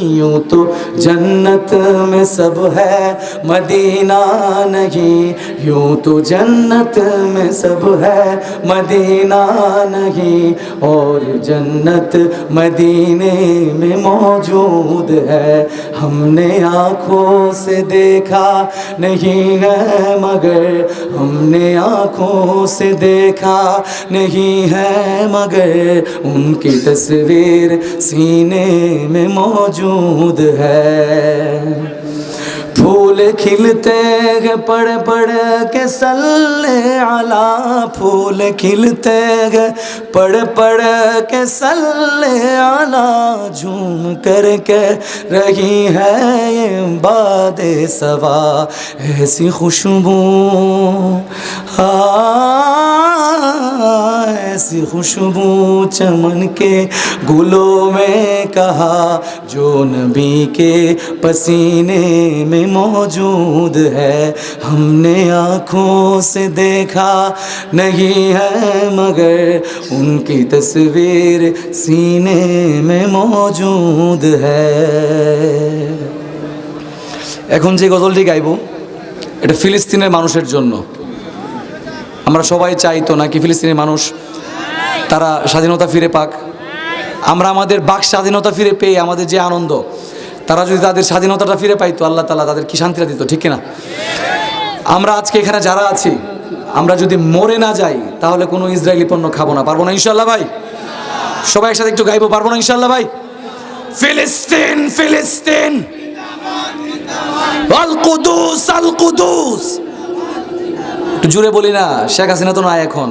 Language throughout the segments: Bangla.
यूँ तो जन्नत में सब है, मदीना नहीं। यूँ तो जन्नत में सब है, मदीना नहीं। और जन्नत मदीने में मौजूद है। हमने आँखों से देखा नहीं है, मगर हमने आँखों से देखा नहीं है, मगर उनकी तस्वीर सीने में मौजूद है। फूल खिलते हैं पड़ पड़ के सल्ले आला फूल खिलते हैं पड़ पड़ के सल्ले आला झूम कर के रही है ये बाद सवा। ऐसी खुशबू हाँ। ऐसी खुशबू चमन के गुलों में कहा जो नबी के पसीने में मौजूद है हमने आँखों से देखा नहीं है मगर उनकी तस्वीर सीने में मौजूद है এখন যে গজলটি গাইব এটা ফিলিস্তিনের মানুষের জন্য আমরা সবাই চাই তো নাকি ফিলিস্তিনের মানুষ তারা স্বাধীনতা ফিরে পাক। আমরা আমাদের বাক স্বাধীনতা ফিরে পেয়ে আমাদের যে আনন্দ, তারা যদি তাদের স্বাধীনতাটা ফিরে পাইতো, আল্লাহ তালা তাদের কি শান্তিটা দিত, ঠিক না আমরা আজকে এখানে যারা আছি, আমরা যদি মরে না যাই, তাহলে কোনো ইসরায়েলি পণ্য খাব না। পারব না ইনশাল্লাহ ভাই? সবাই একসাথে একটু গাইবো, পারব না ইনশাল্লাহ ভাই? ফিলিস্তিন ফিলিস্তিন! আল জুড়ে বলি না, শেখ হাসিনা তো নাই এখন।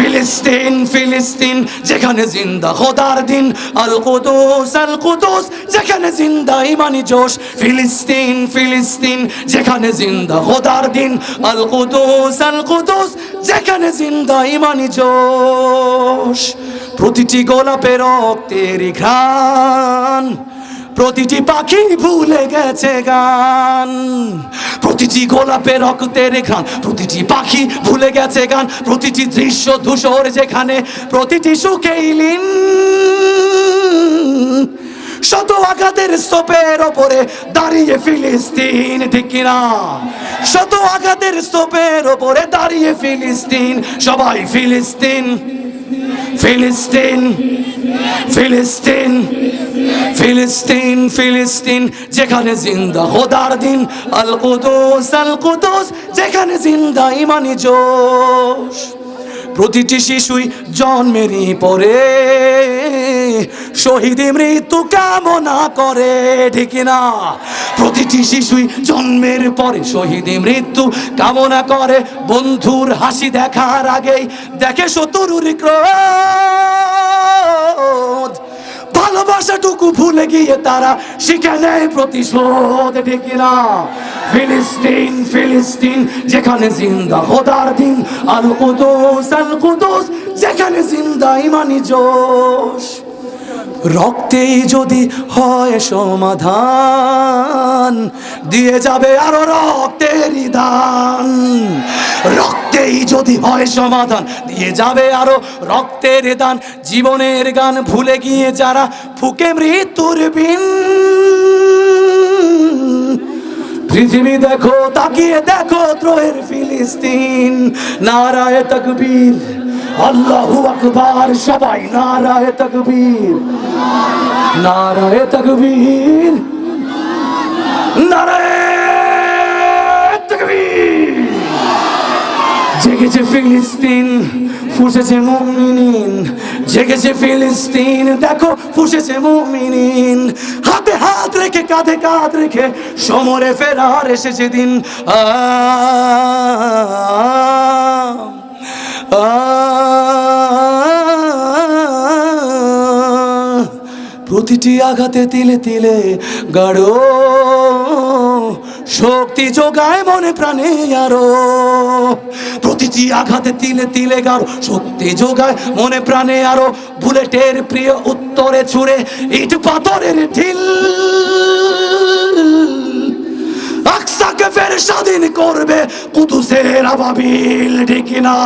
ফিলিস্তিন ফিলিস্তিন, যেখানে জিন্দা খোদার দিন। আল কুদুস আল কুদুস যেখানে জিন্দা ইমানি জোশ। ফিলিস্তিন ফিলিস্তিন, যেখানে জিন্দা খোদার দিন। আল কুদুস আল কুদুস যেখানে জিন্দা ইমানি জোশ। প্রতিটি গোলাপে রক্তের ঘ্রাণ, প্রতিটি পাখি ভুলে গেছে গান। প্রতিটি গোলাপে রক্তের ঘ্রাণ, প্রতিটি পাখি ভুলে গেছে গান, প্রতিটি দৃশ্য ধূসর যেখানে, প্রতিটি সুখেইলিন শত আঘাতের স্তূপের ওপরে দাঁড়িয়ে ফিলিস্তিন, ঠিক কিনা শত আঘাতের স্তূপের ওপরে দাঁড়িয়ে ফিলিস্তিন, সবাই ফিলিস্তিন ফিলিস্তিন। ফিলিস্তিন ফিলিস্তিন ফিলিস্তিন, যেখানে জিন্দা খোদার দিন। আল কুদুস আল কুদুস, যেখানে জিন্দা ইমানি জোশ। প্রতিটি শিশুই জন্মেরই পরে, শহীদ মৃত্যু কামনা করে, ঠিক না? প্রতিটি শিশুই জন্মের পরে শহীদ মৃত্যু কামনা করে। বন্ধুর হাসি দেখার আগেই দেখে শত্রুর ক্রোধ। ভালোবাসাটুকু ভুলে গিয়ে তারা শিখে নেয় প্রতিশোধ, ঠিক না ফিলিস্তিন ফিলিস্তিন, যেখানে জিন্দা খোদার দিন আল কুদুস আল কুদুস যেখানে জিন্দা ইমানি জোশ। রক্তেই যদি হয় সমাধান, দিয়ে যাবে আরও রক্তের দান রক্তেই যদি হয় সমাধান, দিয়ে যাবে আরও রক্তের দান জীবনের গান ভুলে গিয়ে যারা ফুকে মৃত্যুর বিন, পৃথিবী দেখো, তাকিয়ে দেখো ত্রয়ের ফিলিস্তিন। নারায় তকবীর। আল্লাহু আকবার, সবাই নারায় তকবীর। নারায় তকবীর। নারায় তকবীর। জেগেছে ফিলিস্তিন, ফুসেছে মুমিনিন। জেগেছে ফিলিস্তিন, দেখো ফুসেছে মুমিনিন। হাতে হাত রেখে, কাঁধে কাঁধ রেখে সমরে ফেরার এসেছে দিন। আ প্রতিটি আঘাতে তিলে তিলে গাঢ় শক্তি যোগায় মনে প্রাণে আরও। প্রতিটি আঘাতে তিলে তিলে গারো শক্তি যোগায় মনে প্রাণে আরও। বুলেটের প্রিয় উত্তরে ছুড়ে ইট পাথরের ঢিল। আকসাকে ফের স্বাধীন করবে কুদুসের আবাবিল, ঠিক না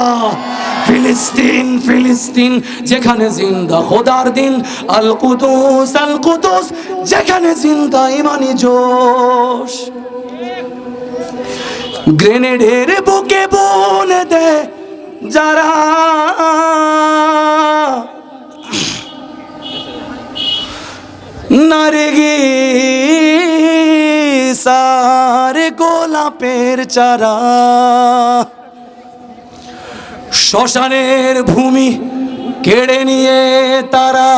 ফিলিস্তিন ফিলিস্তিন, যেখানে জিন্দা খোদার দিন। আল কুদুস আল কুদুস যেখানে জিন্দা ইমানি জোশ। গ্রেনেডের বুকে বনে দে যারা। নারেগে সারে গোলাপের চারা। শ্মশানের ভূমি কেড়ে নিয়ে তারা।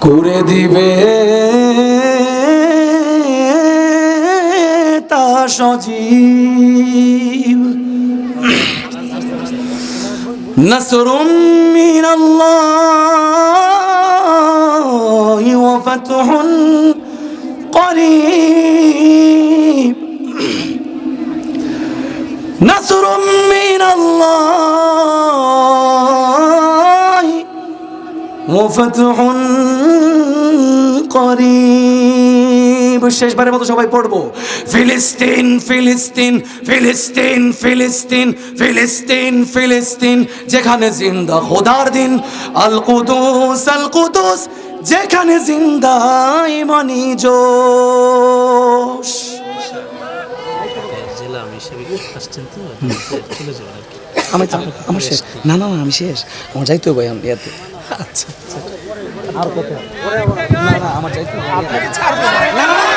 করে দিবে তা সজীব। নসরুম মিনাল্লাহ। الله وفتح قريب نصر من الله وفتح قريب শেষবারের মতো সবাই পড়বো ফিলিস্তিন ফিলিস্তিন ফিলিস্তিন ফিলিস্তিন ফিলিস্তিন ফিলিস্তিন যেখানে জিন্দা খোদার দিন আল কুদুস আল কুদুস যেখানে জিন্দাই মনি জোশ। আমি তো- আমার শেষ। না না আমি শেষ। আমার যাইতে হবে এখন ইয়াতে। আচ্ছা আর কথা না না আমার যাইতে হবে না না